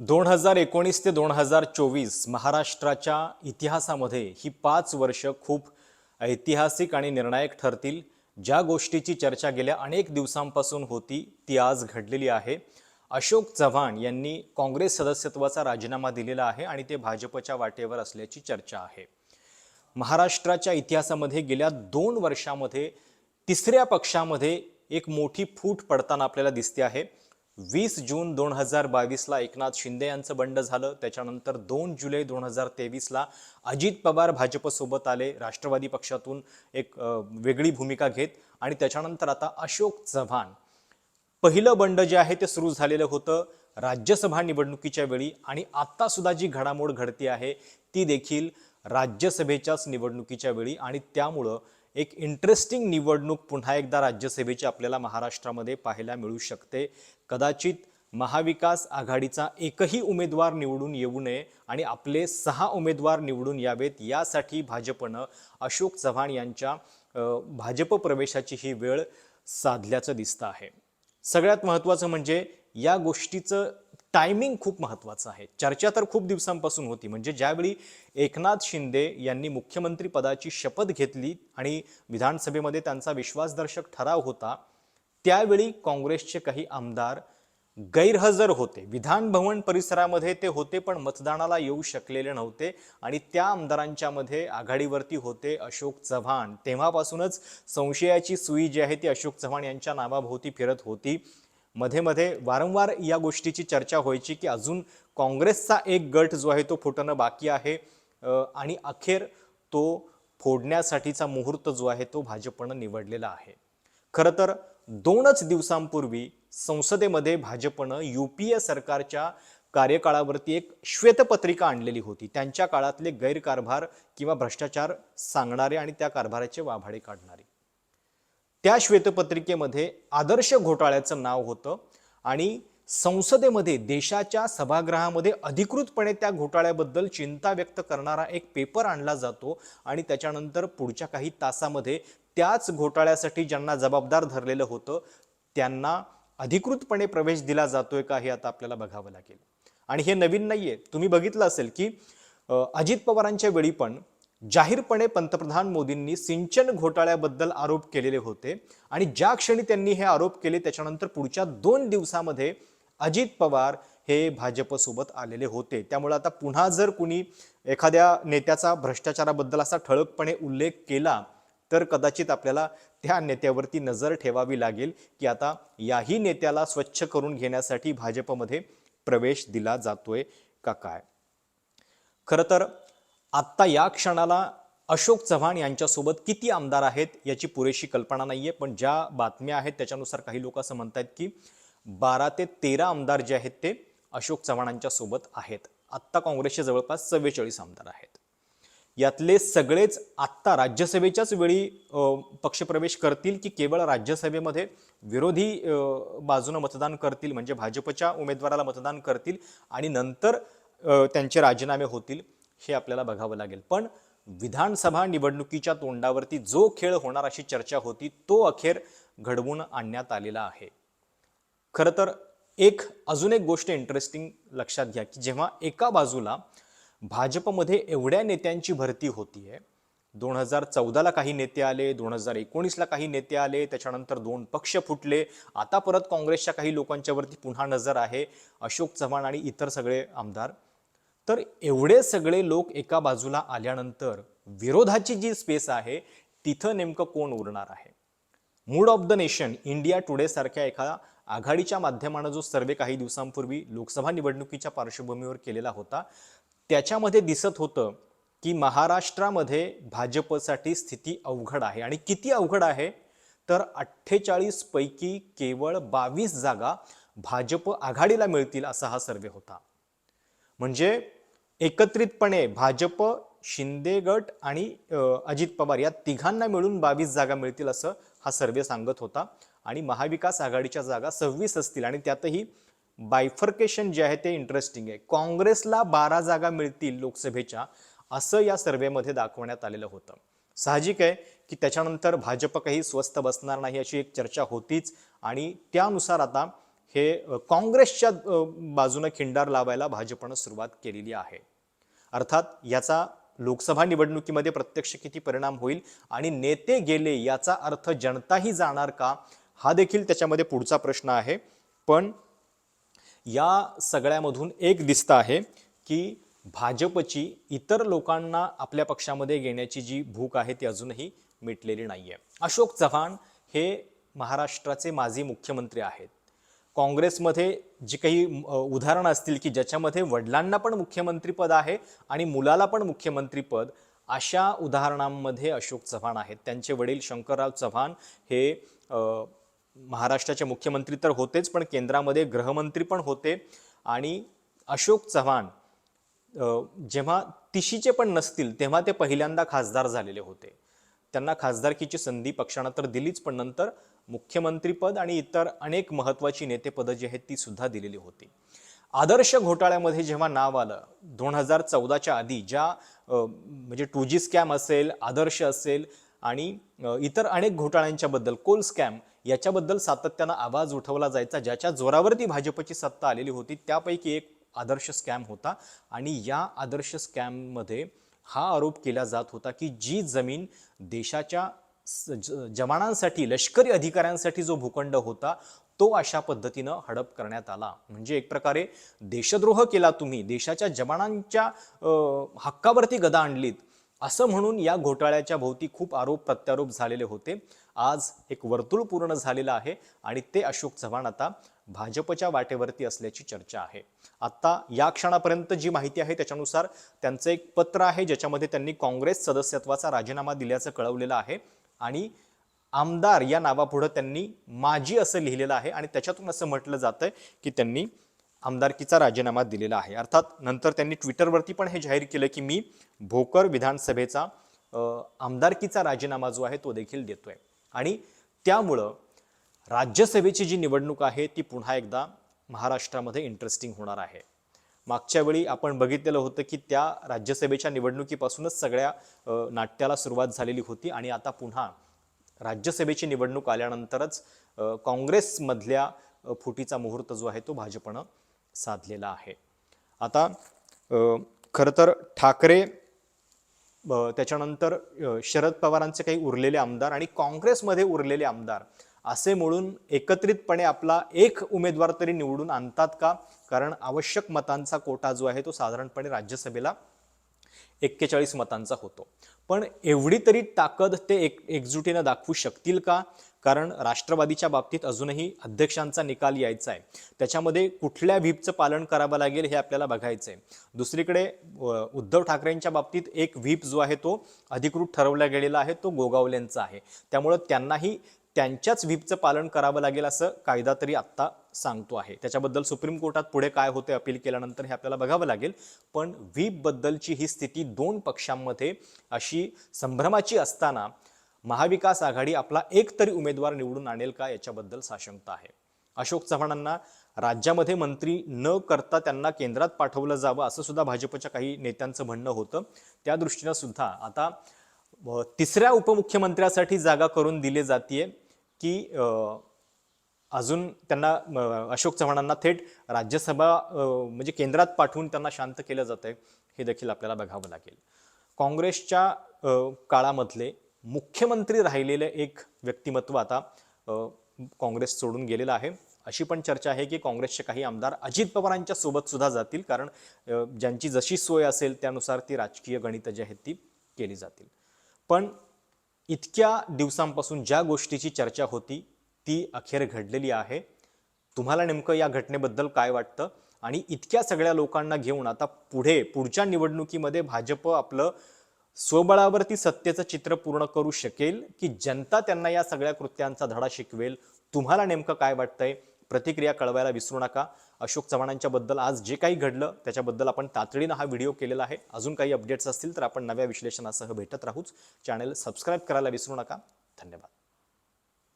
दोन हजार एकोणीस ते दोन हजार चोवीस महाराष्ट्राच्या इतिहासामध्ये ही पाच वर्ष खूप ऐतिहासिक आणि निर्णायक ठरतील. ज्या गोष्टीची चर्चा गेल्या अनेक दिवसांपासून होती ती आज घडलेली आहे. अशोक चव्हाण यांनी काँग्रेस सदस्यत्वाचा राजीनामा दिलेला आहे आणि ते भाजपच्या वाटेवर असल्याची चर्चा आहे. महाराष्ट्राच्या इतिहासामध्ये गेल्या दोन वर्षामध्ये तिसऱ्या पक्षामध्ये एक मोठी फूट पडताना आपल्याला दिसते आहे. वीस जून दोन हजार बावीसला एकनाथ शिंदे यांचं बंड झालं. त्याच्यानंतर दोन जुलै दोन हजार तेवीसला अजित पवार भाजपसोबत आले. राष्ट्रवादी पक्षातून एक वेगळी भूमिका घेत आणि त्याच्यानंतर आता अशोक चव्हाण. पहिलं बंड जे आहे ते सुरू झालेलं होतं राज्यसभा निवडणुकीच्या वेळी आणि आत्तासुद्धा जी घडामोड घडती आहे ती देखील राज्यसभेच्याच निवडणुकीच्या वेळी आणि त्यामुळं एक इंटरेस्टिंग निवडणूक पुन्हा एकदा राज्यसभेची आपल्याला महाराष्ट्रामध्ये पाहायला मिळू शकते. कदाचित महाविकास आघाडीचा एकही उमेदवार निवडून येऊ नये आणि आपले सहा उमेदवार निवडून यावेत यासाठी भाजपनं अशोक चव्हाण यांच्या भाजप प्रवेशाची ही वेळ साधल्याचं दिसतं आहे. सगळ्यात महत्त्वाचं म्हणजे या गोष्टीचं टायमिंग खूप महत्त्वाचं आहे. चर्चा तर खूप दिवसांपासून होती. म्हणजे ज्यावेळी एकनाथ शिंदे यांनी मुख्यमंत्री पदाची शपथ घेतली आणि विधानसभेमध्ये त्यांचा विश्वासदर्शक ठराव होता त्यावेळी काँग्रेसचे काही आमदार गैरहजर होते. विधानभवन परिसरामध्ये ते होते पण मतदानाला येऊ शकलेले नव्हते आणि त्या आमदारांच्यामध्ये आघाडीवरती होते अशोक चव्हाण. तेव्हापासूनच संशयाची सुई जी आहे ती अशोक चव्हाण यांच्या नावाभोवती फिरत होती. मध्ये मध्ये वारंवार या गोष्टीची चर्चा व्हायची की अजून काँग्रेसचा एक गट जो आहे तो फुटणं बाकी आहे. आणि अखेर तो फोडण्यासाठीचा मुहूर्त जो आहे तो भाजपनं निवडलेला आहे. खरं तर दोनच दिवसांपूर्वी संसदेमध्ये भाजपनं यू पी ए सरकारच्या कार्यकाळावरती एक श्वेतपत्रिका आणलेली होती. त्यांच्या काळातले गैरकारभार किंवा भ्रष्टाचार सांगणारे आणि त्या कारभाराचे वाभाडे काढणारे. त्या श्वेतपत्रिकेमध्ये आदर्श घोटाळ्याचं नाव होतं आणि संसदेमध्ये देशाच्या सभागृहामध्ये अधिकृतपणे त्या घोटाळ्याबद्दल चिंता व्यक्त करणारा एक पेपर आणला जातो आणि त्याच्यानंतर पुढच्या काही तासामध्ये त्याच घोटाळ्यासाठी ज्यांना जबाबदार धरलेलं होतं त्यांना अधिकृतपणे प्रवेश दिला जातोय का हे आता आपल्याला बघावं लागेल. आणि हे नवीन नाहीये. तुम्ही बघितलं असेल की अजित पवारांच्या वेळी पण जाहीरपणे पंतप्रधान मोदींनी सिंचन घोटाळ्याबद्दल आरोप केलेले होते आणि ज्या क्षणी त्यांनी हे आरोप केले त्याच्यानंतर पुढच्या दोन दिवसामध्ये अजित पवार हे भाजपसोबत आलेले होते. त्यामुळे आता पुन्हा जर कुणी एखाद्या नेत्याचा भ्रष्टाचाराबद्दल असा ठळकपणे उल्लेख केला तर कदाचित आपल्याला त्या नेत्यावरती नजर ठेवावी लागेल की आता याही नेत्याला स्वच्छ करून घेण्यासाठी भाजपमध्ये प्रवेश दिला जातोय का काय? खरं तर आत्ता या क्षणाला अशोक चव्हाण यांच्यासोबत किती आमदार आहेत याची पुरेशी कल्पना नाही आहे पण ज्या बातम्या आहेत त्याच्यानुसार काही लोक असं म्हणतात की बारा ते तेरा आमदार जे आहेत ते अशोक चव्हाणांच्या सोबत आहेत. आत्ता काँग्रेसचे जवळपास चव्वेचाळीस आमदार आहेत. यातले सगळेच आत्ता राज्यसभेच्याच वेळी पक्षप्रवेश करतील की केवळ राज्यसभेमध्ये विरोधी बाजूनं मतदान करतील म्हणजे भाजपच्या उमेदवाराला मतदान करतील आणि नंतर त्यांचे राजीनामे होतील? हे आपल्याला बघावं लागेल. पण विधानसभा निवडणुकीच्या तोंडावरती जो खेळ होणार अशी चर्चा होती तो अखेर घडवून आणण्यात आलेला आहे. खरं तर एक अजून एक गोष्ट इंटरेस्टिंग लक्षात घ्या की जेव्हा एका बाजूला भाजपमध्ये एवढ्या नेत्यांची भरती होतीये दोन हजार चौदाला काही नेते आले दोन हजार एकोणीसला काही नेते आले त्याच्यानंतर दोन पक्ष फुटले आता परत काँग्रेसच्या काही लोकांच्यावरती पुन्हा नजर आहे अशोक चव्हाण आणि इतर सगळे आमदार. तर एवढे सगळे लोक एका बाजूला आल्यानंतर विरोधाची जी स्पेस आहे तिथं नेमकं कोण उरणार आहे? Mood of the nation India Today सारख्या एका आघाडीच्या माध्यमानं जो सर्वे काही दिवसांपूर्वी लोकसभा निवडणुकीच्या पार्श्वभूमीवर केलेला होता त्याच्यामध्ये दिसत होतं की महाराष्ट्रामध्ये भाजपसाठी स्थिती अवघड आहे. आणि किती अवघड आहे? तर अठ्ठेचाळीस पैकी केवळ बावीस जागा भाजप आघाडीला मिळतील असा हा सर्वे होता. म्हणजे एकत्रितपणे भाजप शिंदे गट आणि अजित पवार या तिघांना मिळून बावीस जागा मिळतील असं हा सर्वे सांगत होता. आणि महाविकास आघाडीच्या जागा सव्वीस असतील आणि त्यातही बायफर्केशन जे आहे ते इंटरेस्टिंग आहे. काँग्रेसला बारा जागा मिळतील लोकसभेच्या असं या सर्वेमध्ये दाखवण्यात आलेलं होतं. साहजिक आहे की त्याच्यानंतर भाजप काही स्वस्त बसणार नाही अशी एक चर्चा होतीच आणि त्यानुसार आता हे काँग्रेसच्या बाजूनं खिंडार लावायला भाजपनं सुरुवात केलेली आहे. अर्थात याचा लोकसभा निवडणुकीमध्ये प्रत्यक्ष किती परिणाम होईल आणि नेते गेले याचा अर्थ जनताही जाणार का हा देखील त्याच्यामध्ये पुढचा प्रश्न आहे. पण या सगळ्यामधून एक दिसतं आहे की भाजपची इतर लोकांना आपल्या पक्षामध्ये घेण्याची जी भूक आहे ती अजूनही मिटलेली नाही आहे अशोक चव्हाण हे महाराष्ट्राचे माजी मुख्यमंत्री आहेत. काँग्रेसमध्ये जी काही उदाहरणं असतील की ज्याच्यामध्ये वडिलांना पण मुख्यमंत्रीपद आहे आणि मुलाला पण मुख्यमंत्रीपद अशा उदाहरणांमध्ये अशोक चव्हाण आहेत. त्यांचे वडील शंकरराव चव्हाण हे महाराष्ट्राचे मुख्यमंत्री तर होतेच पण केंद्रामध्ये गृहमंत्री पण होते. आणि अशोक चव्हाण जेव्हा तिशीचे पण नसतील तेव्हा ते पहिल्यांदा खासदार झालेले होते. त्यांना खासदारकीची संधी पक्षानं तर दिलीच पण नंतर मुख्यमंत्रीपद आणि इतर अनेक महत्त्वाची नेतेपदं जी आहेत ती सुद्धा दिलेली होती. आदर्श घोटाळ्यामध्ये जेव्हा नाव आलं दोन हजार चौदाच्या आधी ज्या म्हणजे टू जी स्कॅम असेल आदर्श असेल आणि इतर अनेक घोटाळ्यांच्याबद्दल कोल स्कॅम याच्याबद्दल सातत्यानं आवाज उठवला जायचा. ज्याच्या जोरावरती भाजपची सत्ता आलेली होती त्यापैकी एक आदर्श स्कॅम होता आणि या आदर्श स्कॅममध्ये हा आरोप केला जात होता की जी जमीन देशाच्या जवानांसाठी लष्करी अधिकाऱ्यांसाठी जो भूखंड होता तो अशा पद्धतीनं हडप करण्यात आला. म्हणजे एक प्रकारे देशद्रोह केला तुम्ही देशाच्या जवानांच्या हक्कावरती गदा आणलीत असं म्हणून या घोटाळ्याच्या भोवती खूप आरोप प्रत्यारोप झालेले होते. आज एक वर्तुळ पूर्ण झालेलं आहे आणि ते अशोक चव्हाण आता भाजपच्या वाटेवरती असल्याची चर्चा आहे. आत्ता या क्षणापर्यंत जी माहिती आहे त्याच्यानुसार त्यांचं एक पत्र आहे ज्याच्यामध्ये त्यांनी काँग्रेस सदस्यत्वाचा राजीनामा दिल्याचं कळवलेलं आहे. आणि आमदार या नावापुढं त्यांनी माजी असं लिहिलेलं आहे आणि त्याच्यातून असं म्हटलं जातंय की त्यांनी आमदारकीचा राजीनामा दिलेला आहे. अर्थात नंतर त्यांनी ट्विटरवरती पण हे जाहीर केलं की मी भोकर विधानसभेचा आमदारकीचा राजीनामा जो आहे तो देखील देतोय. आणि त्यामुळं राज्यसभेची जी निवडणूक आहे ती पुन्हा एकदा महाराष्ट्रामध्ये इंटरेस्टिंग होणार आहे. मागच्या वेळी आपण बघितलेलं होतं की त्या राज्यसभेच्या निवडणुकीपासूनच सगळ्या नाट्याला सुरुवात झालेली होती आणि आता पुन्हा राज्यसभेची निवडणूक आल्यानंतरच काँग्रेसमधल्या फुटीचा मुहूर्त जो आहे तो भाजपनं साधलेला आहे. आता खरं तर ठाकरे त्याच्यानंतर शरद पवारांचे काही उरलेले आमदार आणि काँग्रेसमध्ये उरलेले आमदार असे म्हणून एकत्रितपणे आपला एक उमेदवार तरी निवडून आणतात का? कारण आवश्यक मतांचा कोटा जो आहे तो साधारणपणे राज्यसभेला एक्केचाळीस मतांचा होतो. पण एवढी तरी ताकद ते एक एकजुटीनं दाखवू शकतील का? कारण राष्ट्रवादीच्या बाबतीत अजूनही अध्यक्षांचा निकाल यायचा आहे. त्याच्यामध्ये कुठल्या व्हीपचं पालन करावं लागेल हे आपल्याला बघायचं आहे दुसरीकडे उद्धव ठाकरेंच्या बाबतीत एक व्हीप जो आहे तो अधिकृत ठरवला गेलेला आहे तो गोगावलेंचा आहे. त्यामुळं त्यांनाही त्यांच्याच व्हीपचं पालन करावं लागेल असं कायदा तरी आत्ता सांगतो आहे. त्याच्याबद्दल सुप्रीम कोर्टात पुढे काय होते अपील केल्यानंतर हे आपल्याला बघावं लागेल. पण व्हीपबद्दलची ही स्थिती दोन पक्षांमध्ये अशी संभ्रमाची असताना महाविकास आघाडी आपला एक तरी उमेदवार निवडून आणेल का याच्याबद्दल साशंकता आहे. अशोक चव्हाणांना राज्यामध्ये मंत्री न करता त्यांना केंद्रात पाठवलं जावं असं सुद्धा भाजपच्या काही नेत्यांचं म्हणणं होतं. त्या दृष्टीनं सुद्धा आता तिसऱ्या उपमुख्यमंत्र्यासाठी जागा करून दिली जाते की अजून त्यांना अशोक चव्हाणांना थेट राज्यसभा म्हणजे केंद्रात पाठवून त्यांना शांत केलं जातं हे देखील आपल्याला बघावं लागेल. काँग्रेसच्या काळामधले मुख्यमंत्री राहिलेले एक व्यक्तिमत्व आता काँग्रेस सोडून गेलेलं आहे. अशी पण चर्चा आहे की काँग्रेसचे काही आमदार अजित पवारांच्या सोबत सुद्धा जातील कारण ज्यांची जशी सोय असेल त्यानुसार ती राजकीय गणितं जी आहेत ती केली जातील. पण इतक्या दिवसांपासून ज्या गोष्टीची चर्चा होती ती अखेर घडलेली आहे. तुम्हाला नेमकं या घटनेबद्दल काय वाटतं? आणि इतक्या सगळ्या लोकांना घेऊन आता पुढे पुढच्या निवडणुकीमध्ये भाजप आपलं स्वबळावरती सत्तेचं चित्र पूर्ण करू शकेल की जनता त्यांना या सगळ्या कृत्यांचा धडा शिकवेल? तुम्हाला नेमकं काय वाटतंय? प्रतिक्रिया कळवायला विसरू नका. अशोक चव्हाणांच्याबद्दल आज जे काही घडलं त्याच्याबद्दल आपण तातडीनं हा व्हिडिओ केलेला आहे. अजून काही अपडेट्स असतील तर आपण नव्या विश्लेषणासह भेटत राहूच. चॅनल सबस्क्राईब करायला विसरू नका. धन्यवाद.